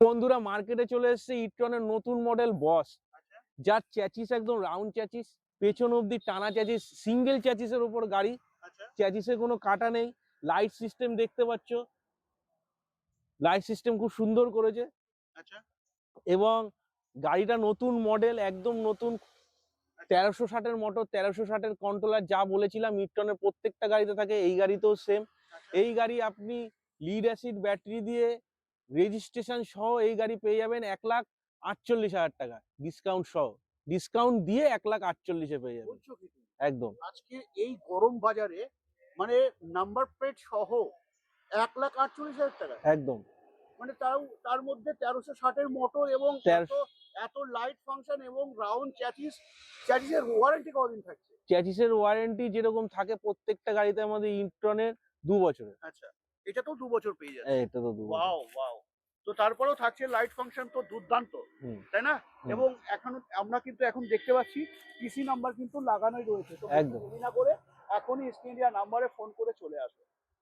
বন্ধুরা মার্কেটে চলে এসেছে ইট্রনের নতুন মডেল বস আচ্ছা। যার চ্যাচিস একদম রাউন্ড চ্যাচিস পেছন অবধি টানা চ্যাচিস সিঙ্গেল চ্যাচিসের উপর গাড়ি। আচ্ছা। চ্যাচিসে কোনো কাটা নেই লাইট সিস্টেম দেখতে পাচ্ছ। লাইট সিস্টেম খুব সুন্দর করেছে। আচ্ছা। এবং গাড়িটা নতুন মডেল একদম নতুন। তেরোশো ষাটের মোটর তেরোশো ষাটের কন্ট্রোলার যা বলেছিলাম ইট্রনের প্রত্যেকটা গাড়িতে থাকে এই গাড়িতেও সেম। এই গাড়ি আপনি লিড অ্যাসিড ব্যাটারি দিয়ে রেজিস্ট্রেশন সহ এই গাড়ি পেয়ে যাবেন এক লাখ আটচল্লিশ হাজার টাকা। ডিসকাউন্ট সহ। ডিসকাউন্ট দিয়ে এক লাখ আটচল্লিশে পেয়ে যাবেন? একদম। আজকে এই গরম বাজারে মানে নাম্বার প্লেট সহ এক লাখ আটচল্লিশ হাজার টাকা। একদম। মানে তাও তার মধ্যে তেরোশো ষাটের মোটর এবং এত লাইট ফাংশন এবং রাউন্ড চ্যাচিস চ্যাচিসের ওয়ারেন্টি কতদিন থাকছে? চ্যাচিসের ওয়ারেন্টি যেরকম থাকে প্রত্যেকটা গাড়িতে আমাদের ইন্ট্রনের দু বছরের। আচ্ছা। এটা তো দু বছর পেয়ে যাচ্ছে। এটা তো দু ওয়াও ওয়াও। তো তারপরেও থাকছে লাইট ফাংশন তো দুর্দান্ত। তাই না? এবং এখন আমরা কিন্তু এখন দেখতে পাচ্ছি কৃষি নাম্বার কিন্তু লাগানোই রয়েছে। তো একদম। দেরি না করে এখনই স্ক্রিন নাম্বারে ফোন করে চলে আসো।